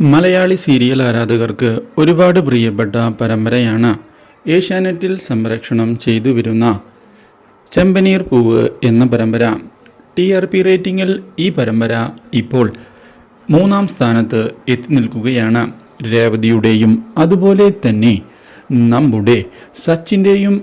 Malayali serial ആരാധകർക്ക് ഒരുപാട് പ്രിയപ്പെട്ട പരമ്പരയാണ് ഏഷ്യാനെറ്റിൽ സംരക്ഷണം ചെയ്തു വരുന്ന ചെമ്പനീർ പൂവ് എന്ന പരമ്പര. ടി ആർ പി റേറ്റിംഗിൽ ഈ പരമ്പര ഇപ്പോൾ മൂന്നാം സ്ഥാനത്ത് എത്തി നിൽക്കുകയാണ്. രേവതിയുടെയും അതുപോലെ തന്നെ നമ്മുടെ സച്ചിന്റെയും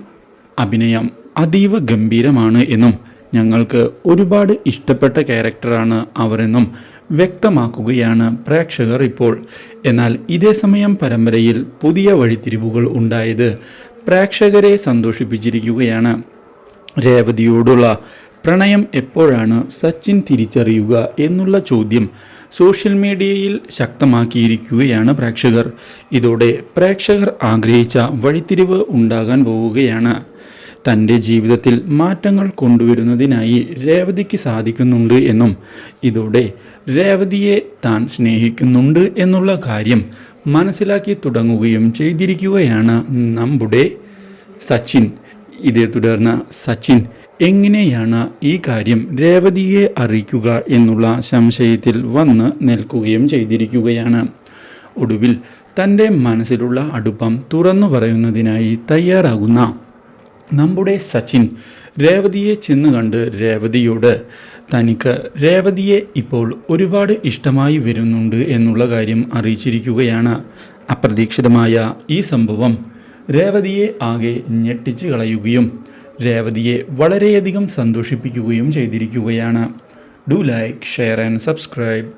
അഭിനയം അതീവ ഗംഭീരമാണ് എന്നും ഞങ്ങൾക്ക് ഒരുപാട് ഇഷ്ടപ്പെട്ട ക്യാരക്ടറാണ് അവരെന്നും വ്യക്തമാക്കുകയാണ് പ്രേക്ഷകർ ഇപ്പോൾ. എന്നാൽ ഇതേ സമയം പരമ്പരയിൽ പുതിയ വഴിത്തിരിവുകൾ ഉണ്ടായത് പ്രേക്ഷകരെ സന്തോഷിപ്പിച്ചിരിക്കുകയാണ്. രേവതിയോടുള്ള പ്രണയം എപ്പോഴാണ് സച്ചിൻ തിരിച്ചറിയുക എന്നുള്ള ചോദ്യം സോഷ്യൽ മീഡിയയിൽ ശക്തമാക്കിയിരിക്കുകയാണ് പ്രേക്ഷകർ. ഇതോടെ പ്രേക്ഷകർ ആഗ്രഹിച്ച വഴിത്തിരിവ് ഉണ്ടാകാൻ പോവുകയാണ്. തന്റെ ജീവിതത്തിൽ മാറ്റങ്ങൾ കൊണ്ടുവരുന്നതിനായി രേവതിക്ക് സാധിക്കുന്നുണ്ട് എന്നും ഇതോടെ രേവതിയെ താൻ സ്നേഹിക്കുന്നുണ്ട് എന്നുള്ള കാര്യം മനസ്സിലാക്കി തുടങ്ങുകയും ചെയ്തിരിക്കുകയാണ് നമ്മുടെ സച്ചിൻ. ഇതേ തുടർന്ന് സച്ചിൻ എങ്ങനെയാണ് ഈ കാര്യം രേവതിയെ അറിയിക്കുക എന്നുള്ള സംശയത്തിൽ വന്ന് നിൽക്കുകയും ചെയ്തിരിക്കുകയാണ്. ഒടുവിൽ തന്റെ മനസ്സിലുള്ള അടുപ്പം തുറന്നു പറയുന്നതിനായി തയ്യാറാകുന്ന നമ്മുടെ സച്ചിൻ രേവതിയെ ചെന്ന് കണ്ട് രേവതിയോട് തനിക്ക് രേവതിയെ ഇപ്പോൾ ഒരുപാട് ഇഷ്ടമായി വരുന്നുണ്ട് എന്നുള്ള കാര്യം അറിയിച്ചിരിക്കുകയാണ്. അപ്രതീക്ഷിതമായ ഈ സംഭവം രേവതിയെ ആകെ ഞെട്ടിച്ച് കളയുകയും രേവതിയെ വളരെയധികം സന്തോഷിപ്പിക്കുകയും ചെയ്തിരിക്കുകയാണ്. Do like share and subscribe.